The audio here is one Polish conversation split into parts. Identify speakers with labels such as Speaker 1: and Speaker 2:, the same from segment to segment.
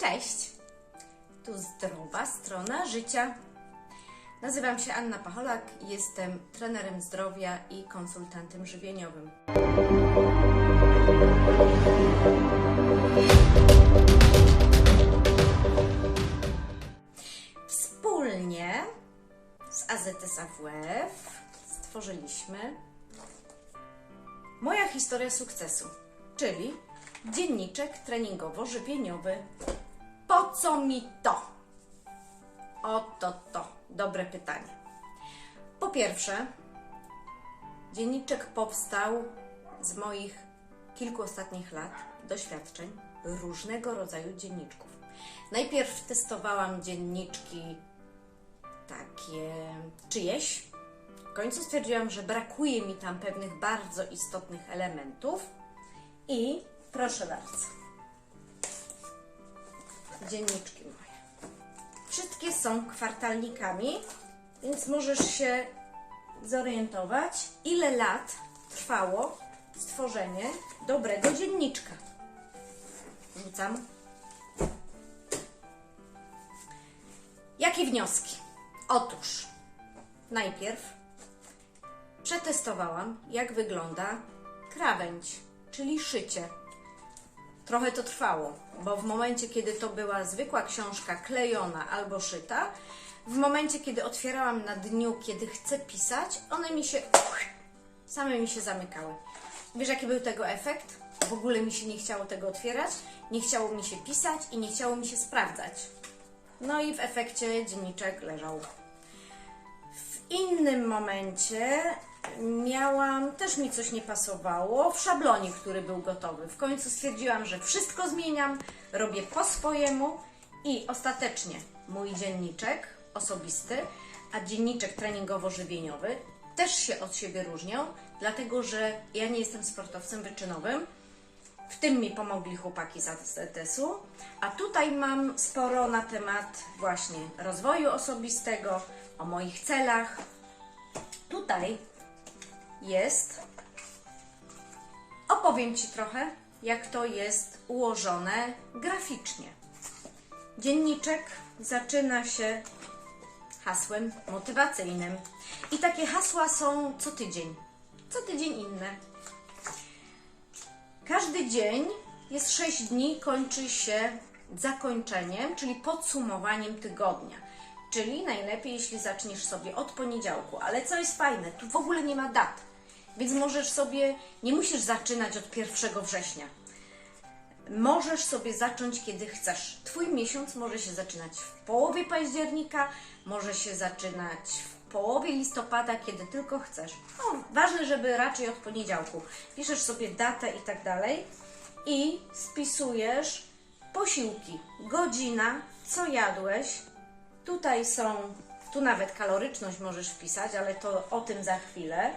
Speaker 1: Cześć! Tu zdrowa strona życia. Nazywam się Anna Pacholak jestem trenerem zdrowia i konsultantem żywieniowym. Wspólnie z AZS AWF stworzyliśmy Moja historia sukcesu, czyli dzienniczek treningowo-żywieniowy. Po co mi to? Oto to. Dobre pytanie. Po pierwsze, dzienniczek powstał z moich kilku ostatnich lat doświadczeń różnego rodzaju dzienniczków. Najpierw testowałam dzienniczki takie czyjeś. W końcu stwierdziłam, że brakuje mi tam pewnych bardzo istotnych elementów i proszę bardzo. Dzienniczki moje. Wszystkie są kwartalnikami, więc możesz się zorientować, ile lat trwało stworzenie dobrego dzienniczka. Rzucam. Jakie wnioski? Otóż najpierw przetestowałam, jak wygląda krawędź, czyli szycie. Trochę to trwało, bo w momencie, kiedy to była zwykła książka klejona albo szyta, w momencie, kiedy otwierałam na dniu, kiedy chcę pisać, one mi się same mi się zamykały. Wiesz, jaki był tego efekt? W ogóle mi się nie chciało tego otwierać, nie chciało mi się pisać i nie chciało mi się sprawdzać. No i w efekcie dzienniczek leżał w innym momencie miałam, też mi coś nie pasowało w szablonie, który był gotowy. W końcu stwierdziłam, że wszystko zmieniam, robię po swojemu i ostatecznie mój dzienniczek osobisty, a dzienniczek treningowo-żywieniowy też się od siebie różnią, dlatego że ja nie jestem sportowcem wyczynowym. W tym mi pomogli chłopaki z AZS-u, a tutaj mam sporo na temat właśnie rozwoju osobistego, o moich celach. Tutaj jest. Opowiem Ci trochę, jak to jest ułożone graficznie. Dzienniczek zaczyna się hasłem motywacyjnym. I takie hasła są co tydzień. Co tydzień inne. Każdy dzień jest 6 dni, kończy się zakończeniem, czyli podsumowaniem tygodnia. Czyli najlepiej, jeśli zaczniesz sobie od poniedziałku. Ale co jest fajne, tu w ogóle nie ma dat. Więc możesz sobie, nie musisz zaczynać od 1 września. Możesz sobie zacząć kiedy chcesz. Twój miesiąc może się zaczynać w połowie października, może się zaczynać w połowie listopada, kiedy tylko chcesz. No, ważne, żeby raczej od poniedziałku. Piszesz sobie datę i tak dalej i spisujesz posiłki, godzina, co jadłeś. Tutaj są, tu nawet kaloryczność możesz wpisać, ale to o tym za chwilę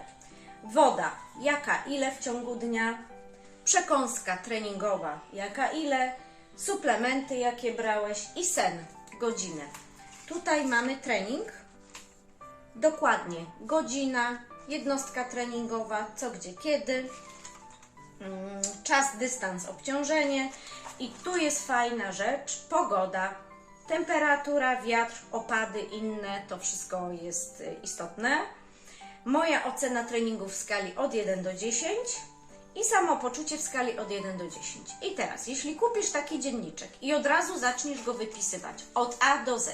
Speaker 1: woda, jaka ile w ciągu dnia, przekąska treningowa, jaka ile, suplementy, jakie brałeś i sen, godzinę. Tutaj mamy trening, dokładnie. Godzina, jednostka treningowa, co, gdzie, kiedy, mm, czas, dystans, obciążenie. I tu jest fajna rzecz, pogoda, temperatura, wiatr, opady, inne, to wszystko jest y, istotne moja ocena treningu w skali od 1 do 10 i samopoczucie w skali od 1 do 10. I teraz, jeśli kupisz taki dzienniczek i od razu zaczniesz go wypisywać od A do Z,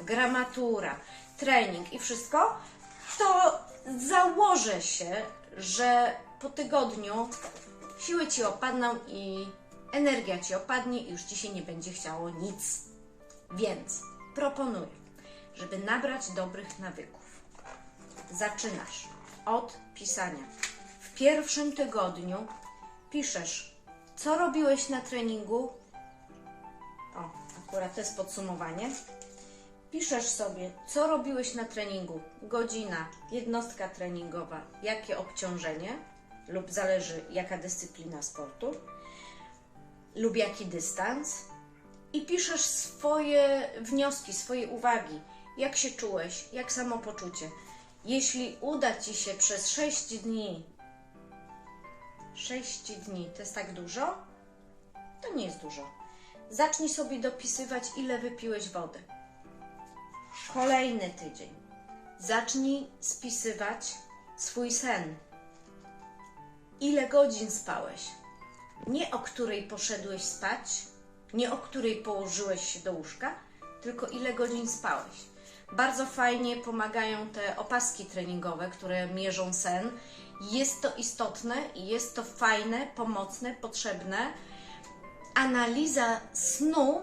Speaker 1: gramatura, trening i wszystko, to założę się, że po tygodniu siły ci opadną i energia ci opadnie i już ci się nie będzie chciało nic. Więc proponuję, żeby nabrać dobrych nawyków zaczynasz od pisania. W pierwszym tygodniu piszesz, co robiłeś na treningu. O, akurat to jest podsumowanie. Piszesz sobie, co robiłeś na treningu, godzina, jednostka treningowa, jakie obciążenie, lub zależy jaka dyscyplina sportu, lub jaki dystans. I piszesz swoje wnioski, swoje uwagi, jak się czułeś, jak samopoczucie jeśli uda Ci się przez 6 dni, 6 dni to jest tak dużo? To nie jest dużo. zacznij sobie dopisywać, ile wypiłeś wody. Kolejny tydzień. Zacznij spisywać swój sen. Ile godzin spałeś? Nie o której poszedłeś spać, nie o której położyłeś się do łóżka, tylko ile godzin spałeś. Bardzo fajnie pomagają te opaski treningowe, które mierzą sen. Jest to istotne jest to fajne, pomocne, potrzebne. Analiza snu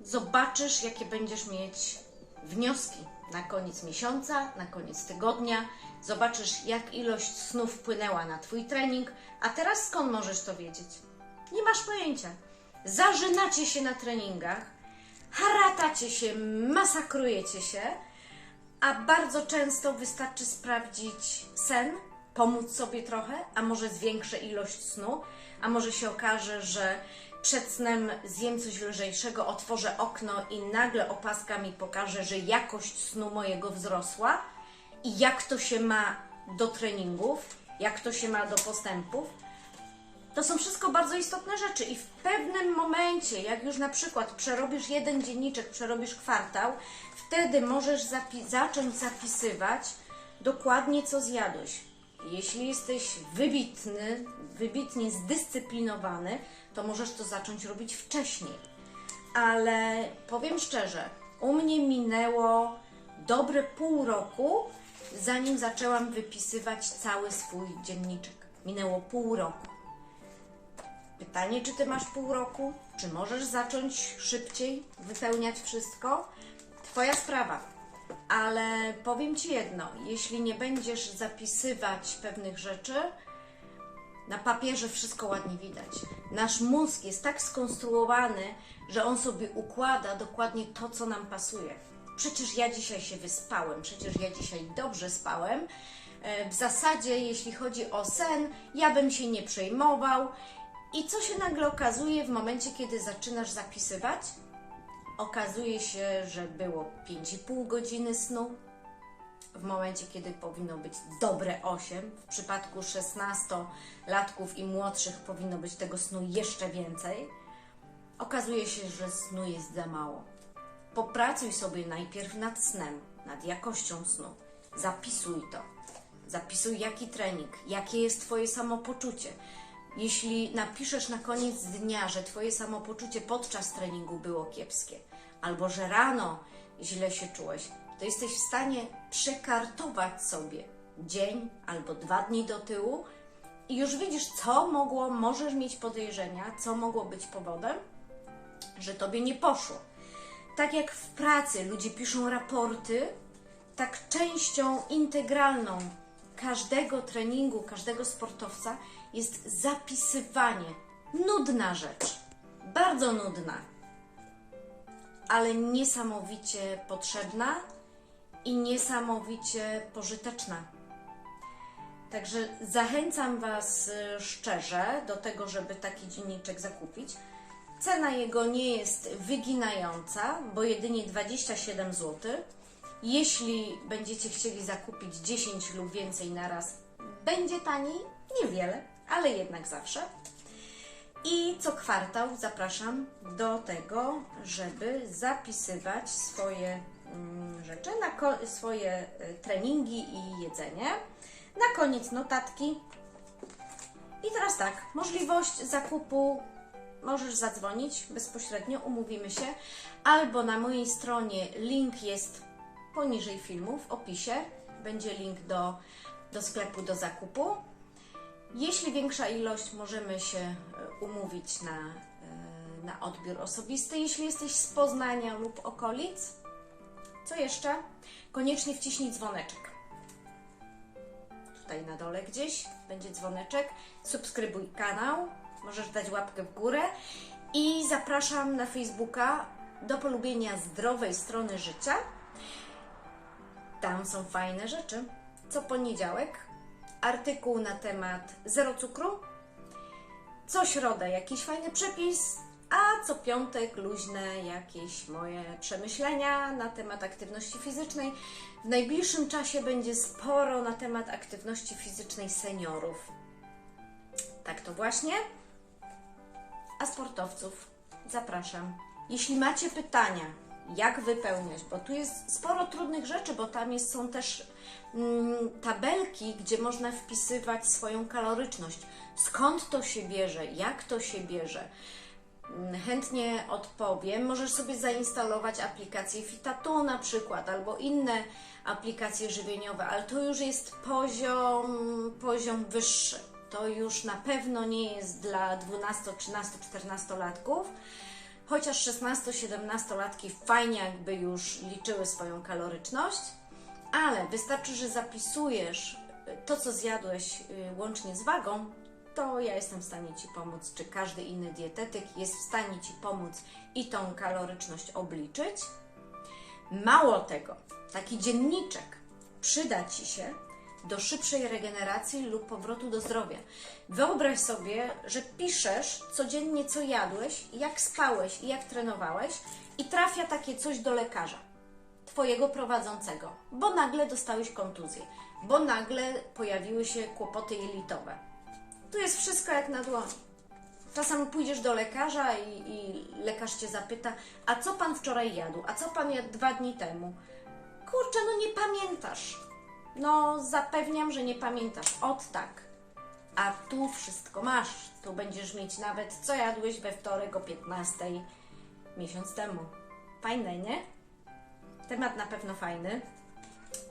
Speaker 1: zobaczysz, jakie będziesz mieć wnioski na koniec miesiąca, na koniec tygodnia. Zobaczysz, jak ilość snu wpłynęła na Twój trening. A teraz skąd możesz to wiedzieć? Nie masz pojęcia. Zażynacie się na treningach, haratacie się, masakrujecie się, a bardzo często wystarczy sprawdzić sen, pomóc sobie trochę, a może zwiększę ilość snu, a może się okaże, że przed snem zjem coś lżejszego, otworzę okno i nagle opaska mi pokaże, że jakość snu mojego wzrosła i jak to się ma do treningów, jak to się ma do postępów. To są wszystko bardzo istotne rzeczy i w pewnym momencie, jak już na przykład przerobisz jeden dzienniczek, przerobisz kwartał, wtedy możesz zapi- zacząć zapisywać dokładnie co zjadłeś. Jeśli jesteś wybitny, wybitnie zdyscyplinowany, to możesz to zacząć robić wcześniej. Ale powiem szczerze, u mnie minęło dobre pół roku, zanim zaczęłam wypisywać cały swój dzienniczek. Minęło pół roku. Pytanie, czy ty masz pół roku? Czy możesz zacząć szybciej wypełniać wszystko? Twoja sprawa. Ale powiem ci jedno: jeśli nie będziesz zapisywać pewnych rzeczy, na papierze wszystko ładnie widać. Nasz mózg jest tak skonstruowany, że on sobie układa dokładnie to, co nam pasuje. Przecież ja dzisiaj się wyspałem, przecież ja dzisiaj dobrze spałem. E, W zasadzie, jeśli chodzi o sen, ja bym się nie przejmował. I co się nagle okazuje w momencie, kiedy zaczynasz zapisywać? Okazuje się, że było 5,5 godziny snu, w momencie, kiedy powinno być dobre 8. W przypadku 16-latków i młodszych powinno być tego snu jeszcze więcej. Okazuje się, że snu jest za mało. Popracuj sobie najpierw nad snem, nad jakością snu. Zapisuj to. Zapisuj, jaki trening, jakie jest Twoje samopoczucie. Jeśli napiszesz na koniec dnia, że Twoje samopoczucie podczas treningu było kiepskie, albo że rano źle się czułeś, to jesteś w stanie przekartować sobie dzień albo dwa dni do tyłu i już widzisz, co mogło, możesz mieć podejrzenia, co mogło być powodem, że Tobie nie poszło. Tak jak w pracy ludzie piszą raporty, tak częścią integralną każdego treningu, każdego sportowca jest zapisywanie. Nudna rzecz, bardzo nudna, ale niesamowicie potrzebna i niesamowicie pożyteczna. Także zachęcam Was y, szczerze do tego, żeby taki dzienniczek zakupić. Cena jego nie jest wyginająca, bo jedynie 27 zł. Jeśli będziecie chcieli zakupić 10 lub więcej na raz, będzie taniej, niewiele, ale jednak zawsze. I co kwartał zapraszam do tego, żeby zapisywać swoje mm, rzeczy, na swoje y, treningi i jedzenie. Na koniec notatki. I teraz tak, możliwość zakupu możesz zadzwonić bezpośrednio, umówimy się, albo na mojej stronie link jest poniżej filmu, w opisie będzie link do, do sklepu do zakupu. Jeśli większa ilość, możemy się e, umówić na, e, na odbiór osobisty. Jeśli jesteś z Poznania lub okolic, co jeszcze? Koniecznie wciśnij dzwoneczek. Tutaj na dole gdzieś będzie dzwoneczek. Subskrybuj kanał, możesz dać łapkę w górę i zapraszam na Facebooka do polubienia zdrowej strony życia. Tam są fajne rzeczy. Co poniedziałek artykuł na temat zero cukru, co środę jakiś fajny przepis, a co piątek luźne jakieś moje przemyślenia na temat aktywności fizycznej. W najbliższym czasie będzie sporo na temat aktywności fizycznej seniorów. Tak to właśnie. A sportowców zapraszam. Jeśli macie pytania, jak wypełniać, bo tu jest sporo trudnych rzeczy, bo tam jest, są też mm, tabelki, gdzie można wpisywać swoją kaloryczność. Skąd to się bierze, jak to się bierze. Mm, Chętnie odpowiem. Możesz sobie zainstalować aplikację Fitatu na przykład, albo inne aplikacje żywieniowe, ale to już jest poziom, poziom wyższy. To już na pewno nie jest dla 12, 13, 14 latków. Chociaż 16-17-latki fajnie jakby już liczyły swoją kaloryczność, ale wystarczy, że zapisujesz to, co zjadłeś y, łącznie z wagą, to ja jestem w stanie Ci pomóc, czy każdy inny dietetyk jest w stanie Ci pomóc i tą kaloryczność obliczyć. Mało tego, taki dzienniczek przyda Ci się do szybszej regeneracji lub powrotu do zdrowia. Wyobraź sobie, że piszesz codziennie, co jadłeś, jak spałeś i jak trenowałeś, i trafia takie coś do lekarza, Twojego prowadzącego, bo nagle dostałeś kontuzję, bo nagle pojawiły się kłopoty jelitowe. Tu jest wszystko jak na dłoni. Czasem pójdziesz do lekarza i, i lekarz cię zapyta, a co pan wczoraj jadł, a co pan jadł dwa dni temu? Kurczę, no nie pamiętasz. No, zapewniam, że nie pamiętasz. Od tak. A tu wszystko masz. Tu będziesz mieć nawet, co jadłeś we wtorek o 15 miesiąc temu. Fajne, nie? Temat na pewno fajny.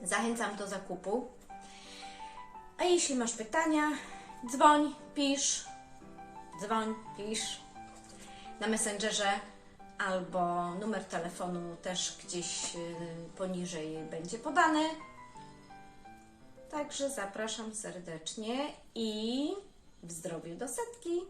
Speaker 1: Zachęcam do zakupu. A jeśli masz pytania, dzwoń, pisz, dzwoń, pisz na Messengerze albo numer telefonu też gdzieś y, poniżej będzie podany. Także zapraszam serdecznie i w zdrowiu do setki.